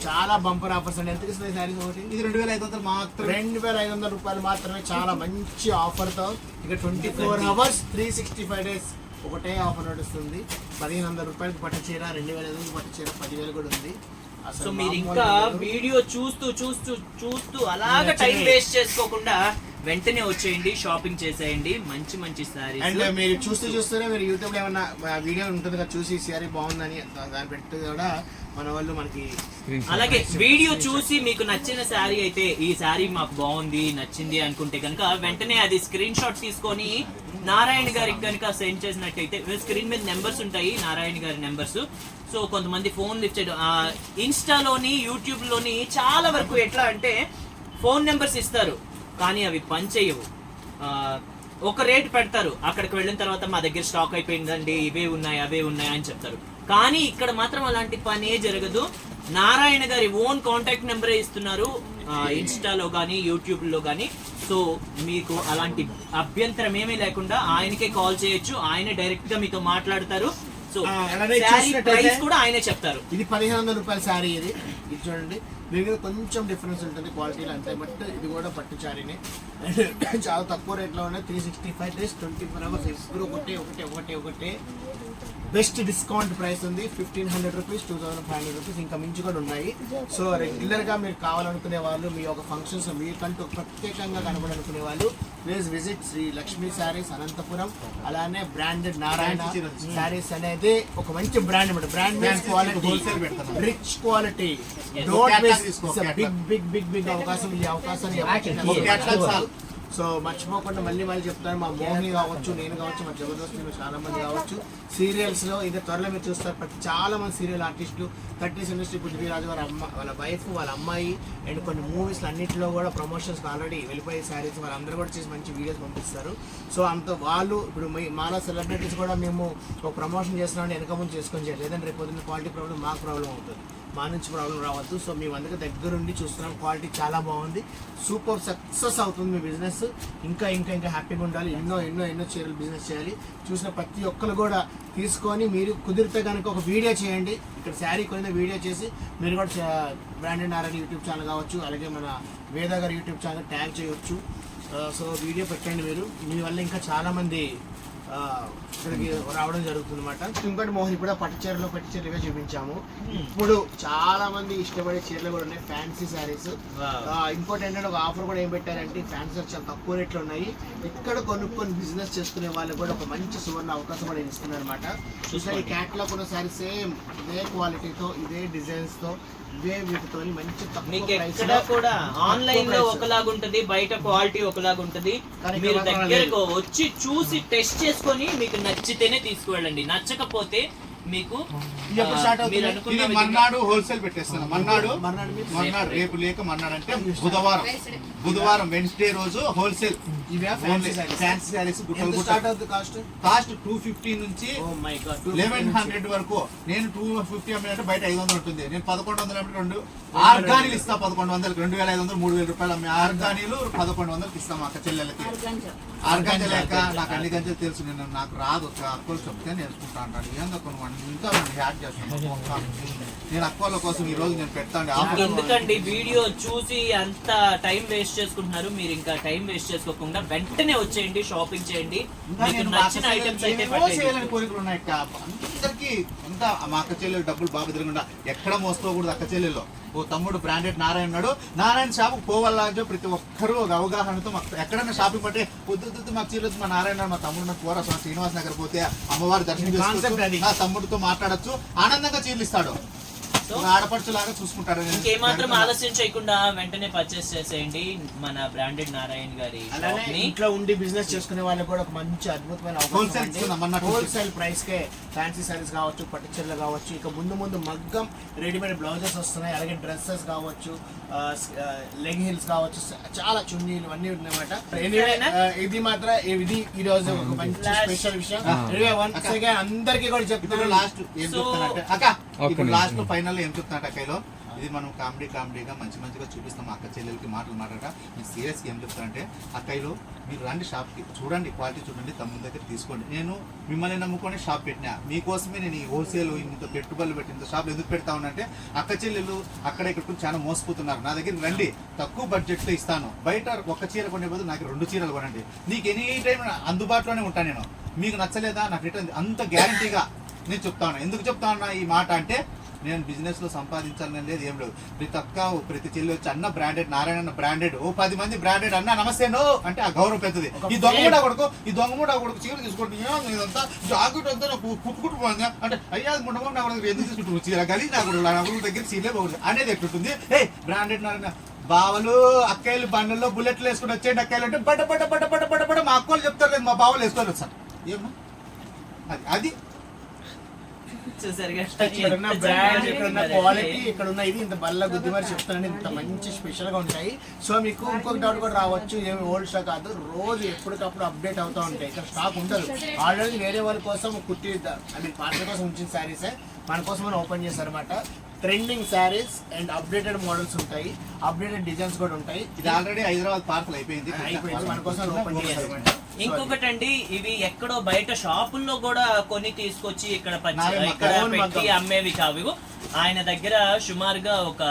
చాలా బంపర్ ఆఫర్స్ అండి ఎంతకి ఇస్తుంది శారీస్ ఒకటి? ఇది రెండు వేల ఐదు వందలు మాత్రమే. రెండు వేల ఐదు వందల రూపాయలు మాత్రమే చాలా మంచి ఆఫర్తో ఇక twenty four hours three sixty five days ఒకటే ఆఫర్ నడుస్తుంది. పదిహేను వందల రూపాయలకి పట్టు చీర రెండు వేల ఐదు పట్టు చీర పదివేలు కూడా ఉంది. సో మీరు ఇంకా. వీడియో చూస్తూ చూస్తూ చూస్తూ అలాగ టైం వేస్ట్ చేసుకోకుండా వెంటనే వచ్చేయండి షాపింగ్ చేసేయండి. మంచి మంచి అండ్ సారీస్ మీరు చూస్తూ చూస్తూనే మీరు యూట్యూబ్లో ఏమన్నా వీడియో ఉంటుంది కదా చూసి సారీ బాగుందని దా- దాన్ని పెట్టి కూడా మన వాళ్ళు మనకి అలాగే వీడియో చూసి మీకు నచ్చిన శారీ అయితే ఈ శారీ మాకు బాగుంది నచ్చింది అనుకుంటే కనుక వెంటనే అది స్క్రీన్ షాట్ తీసుకొని నారాయణ గారికి కనుక సెండ్ చేసినట్టయితే స్క్రీన్ మీద నెంబర్స్ ఉంటాయి నారాయణ గారి నెంబర్స్ సో కొంతమంది ఫోన్ లిఫ్ట్ చేయడం ఇన్స్టాలోని యూట్యూబ్లోని చాలా వరకు ఎట్లా అంటే ఫోన్ నెంబర్స్ ఇస్తారు కానీ అవి పనిచేయవు. ఒక రేట్ పెడతారు అక్కడికి వెళ్ళిన తర్వాత మా దగ్గర స్టాక్ అయిపోయిందండి ఇవే ఉన్నాయి అవే ఉన్నాయి అని చెప్తారు. కానీ ఇక్కడ మాత్రం అలాంటి పనే జరగదు. నారాయణ గారి ఓన్ కాంటాక్ట్ నెంబరే ఇస్తున్నారు ఇన్స్టాలో కానీ యూట్యూబ్లో కానీ సో మీకు అలాంటి అభ్యంతరం ఏమీ లేకుండా ఆయనకే కాల్ చేయొచ్చు ఆయన డైరెక్ట్గా మీతో మాట్లాడతారు. సో ప్రైస్ కూడా ఆయనే చెప్తారు. ఇది పదిహేను వందల రూపాయల శారీ ఇది. ఇది చూడండి. దీనికి కొంచెం డిఫరెన్స్ ఉంటుంది క్వాలిటీలో అంతే బట్ ఇది కూడా పట్టు శారీనే. చాలా తక్కువ రేట్లో ఉన్నాయి. Three sixty five days twenty four hours ఎప్పుడు ఒకటే ఒకటే ఒకటే ఒకటే. బెస్ట్ డిస్కౌంట్ ప్రైస్ ఉంది fifteen hundred rupees two thousand five hundred rupees ఇంకా మించి కూడా ఉన్నాయి సో రెగ్యులర్గా మీరు కావాలనుకునే వాళ్ళు మీ యొక్క ఫంక్షన్స్ మీకంటూ ప్రత్యేకంగా కనబడాలనుకునే వాళ్ళు ప్లీజ్ విజిట్ శ్రీ లక్ష్మీ శారీస్ అనంతపురం అలానే బ్రాండెడ్ నారాయణ. శారీస్ అనేది ఒక మంచి బ్రాండ్ అనమాట brand quality. Rich quality big. Big big big అవకాశం ఈ అవకాశాన్ని. సో మర్చిపోకుండా మళ్ళీ మళ్ళీ చెప్తాను మా మోహిని కావచ్చు నేను కావచ్చు మా జబర్దస్త్ నేను చాలా మంది కావచ్చు. సీరియల్స్లో ఇంకా త్వరలో మీరు చూస్తారు ప్రతి చాలా మంది సీరియల్ ఆర్టిస్టులు థర్టీస్ ఇండస్ట్రీ పృథ్వీరాజు వారి అమ్మ వాళ్ళ వైఫ్ వాళ్ళ అమ్మాయి అండ్ కొన్ని మూవీస్ అన్నింటిలో కూడా ప్రమోషన్స్ ఆల్రెడీ వెళ్ళిపోయే శారీస్ వాళ్ళందరూ కూడా చేసి మంచి వీడియోస్ పంపిస్తారు. సో అంత వాళ్ళు ఇప్పుడు మాలా సెలబ్రిటీస్ కూడా మేము ఒక ప్రమోషన్ చేస్తున్నాం వెనక ముందు చేసుకొని చేయాలి లేదంటే రేపు పొద్దున్న క్వాలిటీ ప్రాబ్లం మాకు ప్రాబ్లం అవుతుంది. మా నుంచి ప్రాబ్లం రావద్దు. సో మేము అందుకే దగ్గరుండి చూస్తున్నాం. క్వాలిటీ చాలా బాగుంది. సూపర్ సక్సెస్ అవుతుంది మీ బిజినెస్ ఇంకా ఇంకా ఇంకా హ్యాపీగా ఉండాలి. ఎన్నో ఎన్నో ఎన్నో చీరలు బిజినెస్ చేయాలి. చూసిన ప్రతి ఒక్కరు కూడా తీసుకొని మీరు కుదిరితే కనుక ఒక వీడియో చేయండి. ఇక్కడ శారీ కొనిన వీడియో చేసి మీరు కూడా బ్రాండెడ్ నారాయణ యూట్యూబ్ ఛానల్ కావచ్చు అలాగే మన వేద గారి యూట్యూబ్ ఛానల్ ట్యాగ్ చేయవచ్చు సో వీడియో పెట్టండి మీరు. మీ వల్ల ఇంకా చాలామంది ఇక్కడికి రావడం జరుగుతుంది అనమాట ఇంకోటి మోహన్ ఇప్పుడు పట్టు చీరలో పట్టు చీరలు ఇవే చూపించాము ఇప్పుడు చాలా మంది ఇష్టపడే చీరలు కూడా ఉన్నాయి ఫ్యాన్సీ శారీస్. ఇంకోటి ఏంటంటే ఒక ఆఫర్ కూడా ఏం పెట్టారంటే ఫ్యాన్సీ చాలా తక్కువ రేట్లో ఉన్నాయి. ఇక్కడ కొనుక్కొని బిజినెస్ చేసుకునే వాళ్ళకి కూడా ఒక మంచి సువర్ణ అవకాశం కూడా ఇస్తున్నారు అనమాట చూసారు ఈ క్యాట్లాగ్ ఉన్న శారీ సేమ్ ఇదే క్వాలిటీతో ఇదే డిజైన్స్ వీటితో మంచి మీకు ఎక్కడ కూడా ఆన్లైన్లో price. ఒకలాగుంటది బయట క్వాలిటీ ఒకలాగుంటది కానీ మీరు దగ్గరకు వచ్చి చూసి టెస్ట్ చేసుకొని మీకు నచ్చితేనే తీసుకువెళ్ళండి నచ్చకపోతే మీకు మర్నాడు హోల్సేల్ పెట్టేస్తాను మర్నాడు మర్నాడు రేపు లేక మర్నాడు అంటే బుధవారం. బుధవారం వెన్స్డే రోజు wholesale fancy saris cost cost two fifty నుంచి oh my god eleven hundred వరకు. నేను టూ ఫిఫ్టీ అంటే బయట ఐదు వందలు ఉంటుంది. నేను పదకొండు వందలు అంటే రెండు. ఆర్గానీలు ఇస్తా పదకొండు వందలు రెండు వేల ఐదు వందలు మూడు వేల రూపాయలు అమ్మే ఆర్గానీలు పదకొండు వందలకి ఇస్తాం అక్క చెల్లెలకి ఆర్గాంజ లేక నాకు అన్ని గంజలు తెలుసు నేను నాకు రాదు ఒక అక్కలు చెప్తే నేర్చుకుంటా అంటాను ఏందో కొన్ని వాడిని ఇంకా నన్ను హ్యాక్ చేస్తాను. నేను అక్కల కోసం ఈ రోజు నేను పెడతాను ఎందుకండి వీడియో చూసి అంత టైం వేస్ట్ చేసుకుంటున్నారు మీరు ఇంకా టైం వేస్ట్ చేసుకోకుండా వెంటనే వచ్చేయండి షాపింగ్ చేయండి నచ్చిన ఐటమ్స్ అయితే చెల్లెలు. చేయాలని కోరికలు ఉన్నాయి. అందరికీ అంతా మా అక్క చెల్లెలు డబ్బులు బాగా తిరగకుండా ఎక్కడ మోసుకోకూడదు అక్క చెల్లెల్లో ఓ తమ్ముడు బ్రాండెడ్ నారాయణ ఉన్నాడు. నారాయణ షాప్ పోవాలంటే ప్రతి ఒక్కరూ ఒక అవగాహనతో మాకు ఎక్కడైనా షాపింగ్ పట్టే పొద్దు మాకు చీరలు మా నారాయణ మా తమ్ముడు మా శ్రీనివాస్ నగర్ పోతే అమ్మవారి దర్శనం నా తమ్ముడితో మాట్లాడొచ్చు. ఆనందంగా చీరలు ఇస్తాడు. ఆడపడుచులాగా చూసుకుంటాడు ఇంకేమాత్రం ఆలస్యం చేయకుండా వెంటనే పర్చేస్ చేసేయండి మన బ్రాండెడ్ నారాయణ గారి ఇంట్లో ఉండి బిజినెస్ చేసుకునే వాళ్ళకి కూడా ఒక మంచి అద్భుతమైన. హోల్సేల్ ప్రైస్ కే ఫ్యాన్సీ సారీస్ కావచ్చు పట్టు చీరలు కావచ్చు ఇక ముందు ముందు మగ్గం రెడీమేడ్ బ్లౌజెస్ వస్తున్నాయి అలాగే డ్రెస్సెస్ కావచ్చు లెగ్ హిల్స్ కావచ్చు చాలా చున్నీలు అన్ని ఉన్నాయన్నమాట. ఇది మాత్రం ఇది ఈ రోజు ఒక మంచి Last. స్పెషల్ విషయం. అగైన్ అందరికీ కూడా చెప్తున్నాను. లాస్ట్ అక్క. ఇప్పుడు లాస్ట్లో ఫైనల్ ఏం చెప్తానంటే అక్కలో ఇది మనం కామెడీ కామెడీగా మంచి మంచిగా చూపిస్తాం అక్క చెల్లెలకి మాటలు మాట్లాడక. నేను సీరియస్గా ఏం చెప్తానంటే అక్కయ్యలు మీరు రండి షాప్కి చూడండి క్వాలిటీ చూడండి తమ్ముని దగ్గర తీసుకోండి. నేను మిమ్మల్ని నమ్ముకొని షాప్ పెట్టినా మీకోసమే నేను ఈ హోల్సేల్ ఇంత పెట్టుబడులు పెట్టి ఇంత షాప్ ఎందుకు పెడతా ఉన్నంటే అక్క చెల్లెలు అక్కడ ఇక్కడ చాలా మోసపోతున్నారు. నా దగ్గర రండి తక్కువ బడ్జెట్లో ఇస్తాను. బయట ఒక చీర కొనే బదులు నాకు రెండు చీరలు కొనండి. నీకు ఎనీ టైం అందుబాటులోనే ఉంటాను నేను. మీకు నచ్చలేదా? నాకు రిటర్న్ అంత గ్యారంటీగా నేను చెప్తాను. ఎందుకు చెప్తా ఉన్నా ఈ మాట అంటే నేను బిజినెస్లో సంపాదించాలని లేదు ఏం లేదు. ప్రతి ఒక్క ప్రతి చెల్లి వచ్చి అన్న బ్రాండెడ్ నారాయణ బ్రాండెడ్ ఓ పది మంది బ్రాండెడ్ అన్న నమస్తే నో అంటే ఆ గౌరవం పెద్దది. ఈ దొంగ కూడా కొడుకు? ఈ దొంగ కూడా కొడుకు చీర తీసుకుంటే ఏం ఇదంతా జాకెట్ అంతా నాకు కుట్టుకుంటూ పోయింది. అంటే అయ్యా ముండమో నా కొడుకు ఎందుకు తీసుకుంటున్నావు చీర కలిసి నా కొడుకు నా కొడుకు దగ్గర చీరలే బాగుంది. అనేది ఎట్లుంటుంది? ఏ బ్రాండెడ్ నారాయణ. బావలు అక్కయ్యలు బండ్లలో బుల్లెట్లు వేసుకుని వచ్చేయండి అక్కయ్యలు అంటే బట్ట బట్ట బట్ట బట్ట బట్ట బట్ట మా అక్కలు చెప్తారు లేదు మా బావలు వేసుకోవాలి సార్. ఏమో? అది అది చూసారుగా ఇక్కడ ఉన్న ఎంత బ్రాండ్ చక్కగా ఇక్కడ ఉన్న చెప్పిందంటే, క్వాలిటీ ఇక్కడ ఉన్న ఇది ఇంత బల్ల గుద్ది మరి చెప్తానని ఇంత మంచి స్పెషల్గా ఉంటాయి. సో మీకు ఇంకొక డౌట్ కూడా రావచ్చు ఏమి ఓల్డ్ స్టాక్ కాదు. రోజు ఎప్పటికప్పుడు అప్డేట్ అవుతూ ఉంటాయి. ఇక్కడ స్టాక్ ఉండదు. ఆల్రెడీ వేరే వాళ్ళ కోసం కుట్టి ఐ మీన్ పార్టీ కోసం ఉంచిన శారీసే మన కోసం మనం ఓపెన్ చేశారు అనమాట trending saris and updated models ఉంటాయి. అప్డేటెడ్ డిజైన్స్ కూడా ఉంటాయి. ఇది ఆల్రెడీ హైదరాబాద్ పార్కులు అయిపోయింది. అయిపోయింది. మన కోసం ఓపెన్ చేశారు అనమాట ఇంకొకటండి ఇవి ఎక్కడో బయట షాపుల్లో కూడా కొని తీసుకొచ్చి ఇక్కడ. ఇక్కడ పెట్టి. అమ్మేవి కావు. ఆయన దగ్గర సుమారుగా ఒక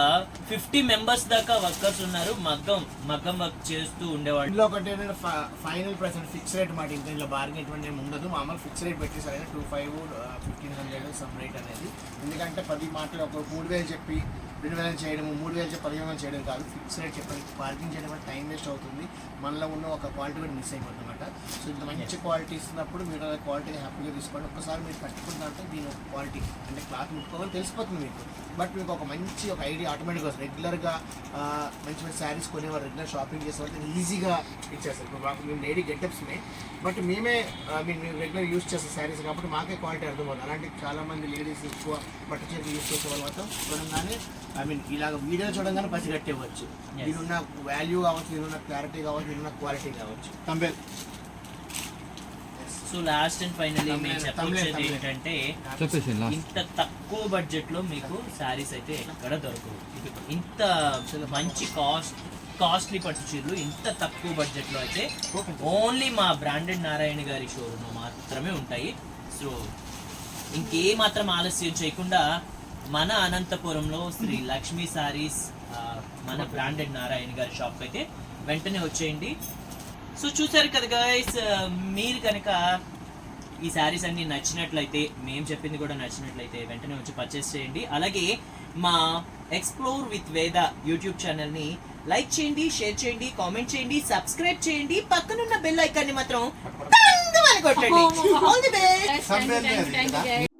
ఫిఫ్టీ మెంబర్స్ దాకా వర్కర్స్ ఉన్నారు మగ్గం మగ్గం వర్క్ చేస్తూ ఉండేవాళ్ళు ఇందులో ఒకటి ఏంటంటే ఫైనల్ ప్రైస్ అంటే ఫిక్స్ రేట్ మాట ఇంకా ఇందులో బార్గెన్ ఎటువంటి ఉండదు మామూలు ఫిక్స్ రేట్ పెట్టేసారు two five fifteen hundred some rate అనేది ఎందుకంటే పది మాటలు ఒక మూడు వేలు చెప్పి రెండు వేలు చేయడం మూడు వేలు పదిహేను వేలు చేయడం కాదు. ఫిక్స్ రేట్ చెప్పండి. పార్కింగ్ చేయడం వల్ల టైం వేస్ట్ అవుతుంది. మనలో ఉన్న ఒక క్వాలిటీ కూడా మిస్ అయిపోతుంది అనమాట సో ఇంత మంచి క్వాలిటీ ఇస్తున్నప్పుడు మీరు ఆ క్వాలిటీ హ్యాపీగా తీసుకోండి. ఒక్కసారి మీరు కట్టుకుంటే దీని ఒక క్వాలిటీ అంటే క్లాత్ ముట్టుకోవాలి తెలిసిపోతుంది మీకు. బట్ మీకు ఒక మంచి ఒక ఐడియా ఆటోమేటిక్గా వస్తుంది. రెగ్యులర్గా మంచి మంచి శారీస్ కొనేవారు రెగ్యులర్ షాపింగ్ చేసే వాళ్ళకి ఈజీగా ఇచ్చేస్తారు. ఇప్పుడు మాకు మేము లేడీ గెటప్స్ ఉన్నాయి బట్ మేమే మేము రెగ్యులర్ యూస్ చేసే శారీస్ కాబట్టి మాకే క్వాలిటీ అర్థమవుతుంది. అలాంటి చాలా మంది లేడీస్ ఎక్కువ పట్టు చీరలు యూస్ చేసే వాళ్ళు మాత్రం చూడంగానే ఐ మీన్ ఇలాగ వీడియో చూడంగానే పసిగట్టేవచ్చు Yes. దీనిన్న వాల్యూ కావచ్చు దీనిన్న క్లారిటీ కావచ్చు దీనిన్న క్వాలిటీ కావచ్చు. తంబేల్ సో లాస్ట్ అండ్ చెప్పొచ్చేది thumbnail. ఏంటంటే ఇంత తక్కువ బడ్జెట్లో మీకు శారీస్ అయితే ఎక్కడ దొరకవు. ఇంత మంచి కాస్ట్ కాస్ట్లీ పట్టు చీరలు ఇంత తక్కువ బడ్జెట్లో అయితే ఓన్లీ మా బ్రాండెడ్ నారాయణ గారి షోరూమ్ మాత్రమే ఉంటాయి. సో ఇంకే మాత్రం ఆలస్యం చేయకుండా మన అనంతపురంలో శ్రీ లక్ష్మీ సారీస్ మన బ్రాండెడ్ నారాయణ గారి షాప్ అయితే వెంటనే వచ్చేయండి. సో చూసారు కదా గైస్ మీరు కనుక ఈ శారీస్ అన్ని నచ్చినట్లయితే మేము చెప్పింది కూడా నచ్చినట్లయితే వెంటనే వచ్చి పర్చేస్ చేయండి. అలాగే మా ఎక్స్ప్లోర్ విత్ వేద యూట్యూబ్ ఛానల్ని లైక్ చేయండి షేర్ చేయండి కామెంట్ చేయండి సబ్స్క్రైబ్ చేయండి. పక్కనున్న బెల్ ఐకాన్ని మాత్రం కొట్టండి. All the best